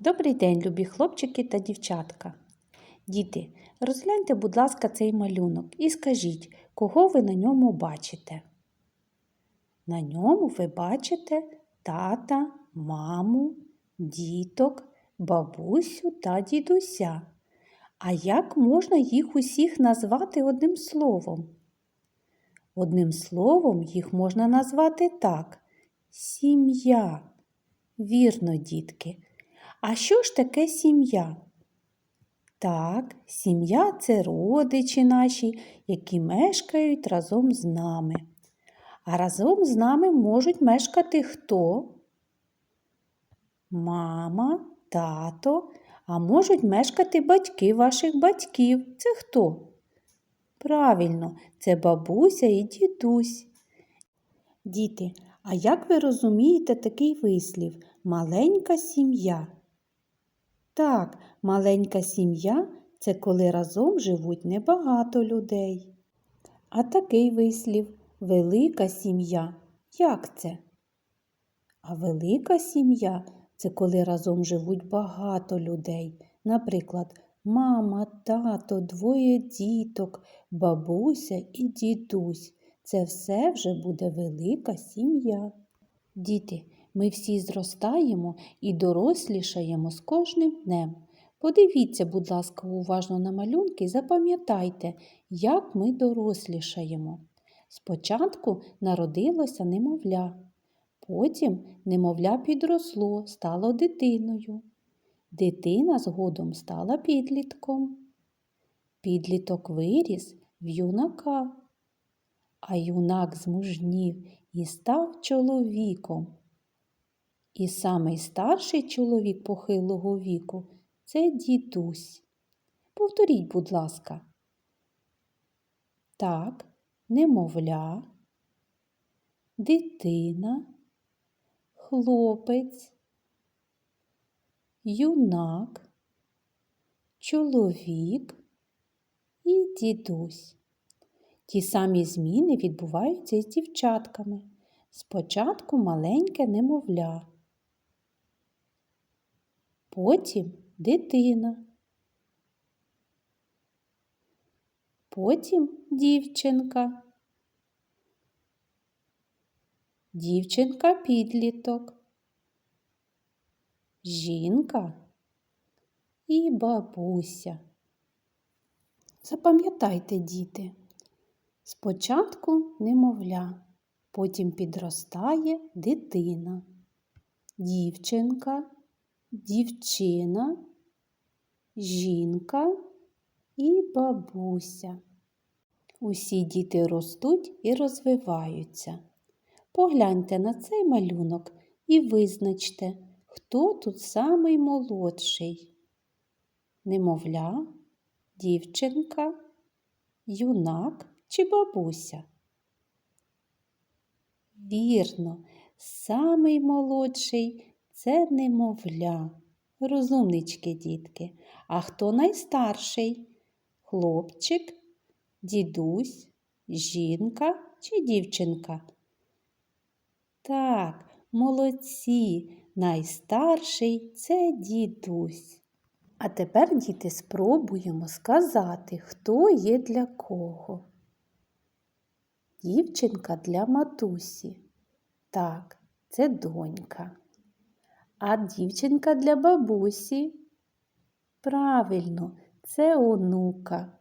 Добрий день, любі хлопчики та дівчатка. Діти, розгляньте, будь ласка, цей малюнок і скажіть, кого ви на ньому бачите. На ньому ви бачите тата, маму, діток, бабусю та дідуся. А як можна їх усіх назвати одним словом? Одним словом їх можна назвати так сім'я. Вірно, дітки. А що ж таке сім'я? Так, сім'я це родичі наші, які мешкають разом з нами. А разом з нами можуть мешкати хто? Мама, тато, а можуть мешкати батьки ваших батьків. Це хто? Правильно, це бабуся і дідусь. Діти, а як ви розумієте такий вислів маленька сім'я? Так, маленька сім'я це коли разом живуть небагато людей. А такий вислів велика сім'я. Як це? А велика сім'я це коли разом живуть багато людей. Наприклад, мама, тато, двоє діток, бабуся і дідусь. Це все вже буде велика сім'я. Діти, ми всі зростаємо і дорослішаємо з кожним днем. Подивіться, будь ласка, уважно на малюнки і запам'ятайте, як ми дорослішаємо. Спочатку народилося немовля, потім немовля підросло, стало дитиною. Дитина згодом стала підлітком. Підліток виріс в юнака, а юнак змужнів і став чоловіком. І самий старший чоловік похилого віку це дідусь. Повторіть, будь ласка. Так, немовля, дитина, хлопець, юнак, чоловік і дідусь. Ті самі зміни відбуваються з дівчатками. Спочатку маленьке немовля, потім дитина, потім дівчинка, дівчинка підліток, жінка і бабуся. Запам'ятайте, діти, спочатку немовля, потім підростає дитина, дівчинка, дівчина, жінка і бабуся. Усі діти ростуть і розвиваються. Погляньте на цей малюнок і визначте, хто тут самий молодший. Немовля, дівчинка, юнак чи бабуся? Вірно, самий молодший це немовля. Розумнички, дітки. А хто найстарший? Хлопчик, дідусь, жінка чи дівчинка? Так, молодці, найстарший це дідусь. А тепер, діти, спробуємо сказати, хто є для кого. Дівчинка для матусі. Так, це донька. А дівчинка для бабусі. Правильно, це онука.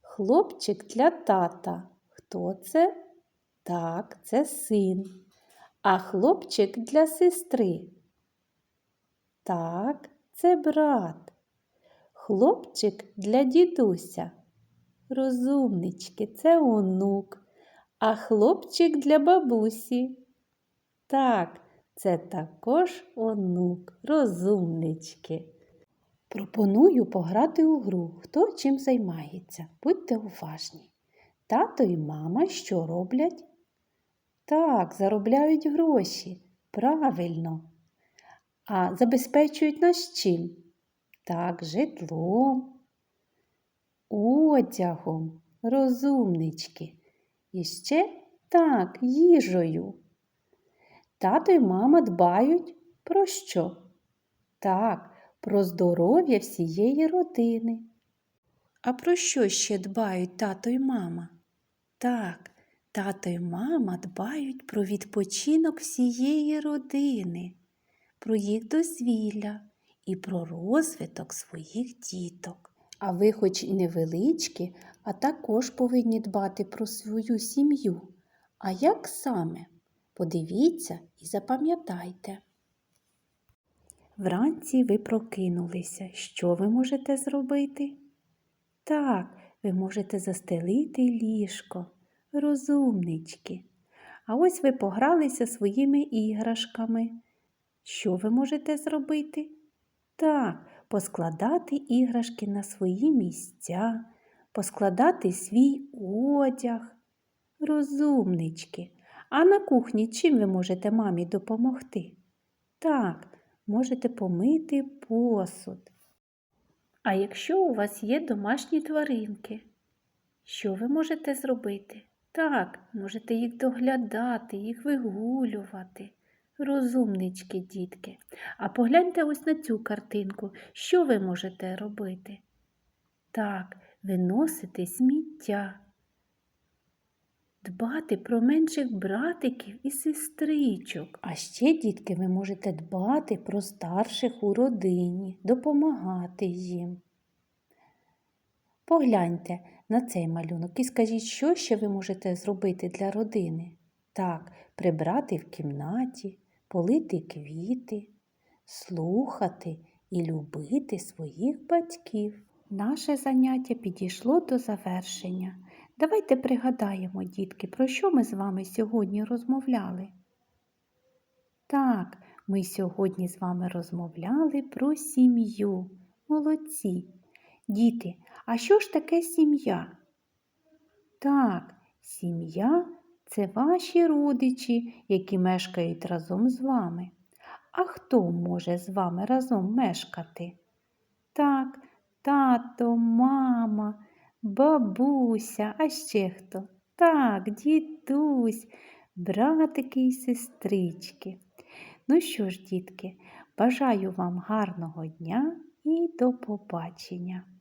Хлопчик для тата. Хто це? Так, це син. А хлопчик для сестри. Так, це брат. Хлопчик для дідуся. Розумнички, це онук. А хлопчик для бабусі. Так, це також онук, розумнички. Пропоную пограти у гру, хто чим займається. Будьте уважні. Тато і мама що роблять? Так, заробляють гроші. Правильно. А забезпечують нас чим? Так, житлом, одягом, розумнички. І ще так, їжею. Тато й мама дбають про що? Так, про здоров'я всієї родини. А про що ще дбають тато й мама? Так, тато й мама дбають про відпочинок всієї родини, про їх дозвілля і про розвиток своїх діток. А ви, хоч і невеличкі, а також повинні дбати про свою сім'ю. А як саме? Подивіться і запам'ятайте. Вранці ви прокинулися. Що ви можете зробити? Так, ви можете застелити ліжко, розумнички. А ось ви погралися своїми іграшками. Що ви можете зробити? Так, поскладати іграшки на свої місця, поскладати свій одяг. Розумнички. А на кухні чим ви можете мамі допомогти? Так, можете помити посуд. А якщо у вас є домашні тваринки, що ви можете зробити? Так, можете їх доглядати, їх вигулювати. Розумнички, дітки. А погляньте ось на цю картинку. Що ви можете робити? Так, виносити сміття, дбати про менших братиків і сестричок. А ще, дітки, ви можете дбати про старших у родині, допомагати їм. Погляньте на цей малюнок і скажіть, що ще ви можете зробити для родини. Так, прибрати в кімнаті, полити квіти, слухати і любити своїх батьків. Наше заняття підійшло до завершення. Давайте пригадаємо, дітки, про що ми з вами сьогодні розмовляли. Так, ми сьогодні з вами розмовляли про сім'ю. Молодці. Діти, а що ж таке сім'я? Так, сім'я це ваші родичі, які мешкають разом з вами. А хто може з вами разом мешкати? Так, тато, мама, бабуся, а ще хто? Так, дідусь, братики і сестрички. Ну що ж, дітки, бажаю вам гарного дня і до побачення!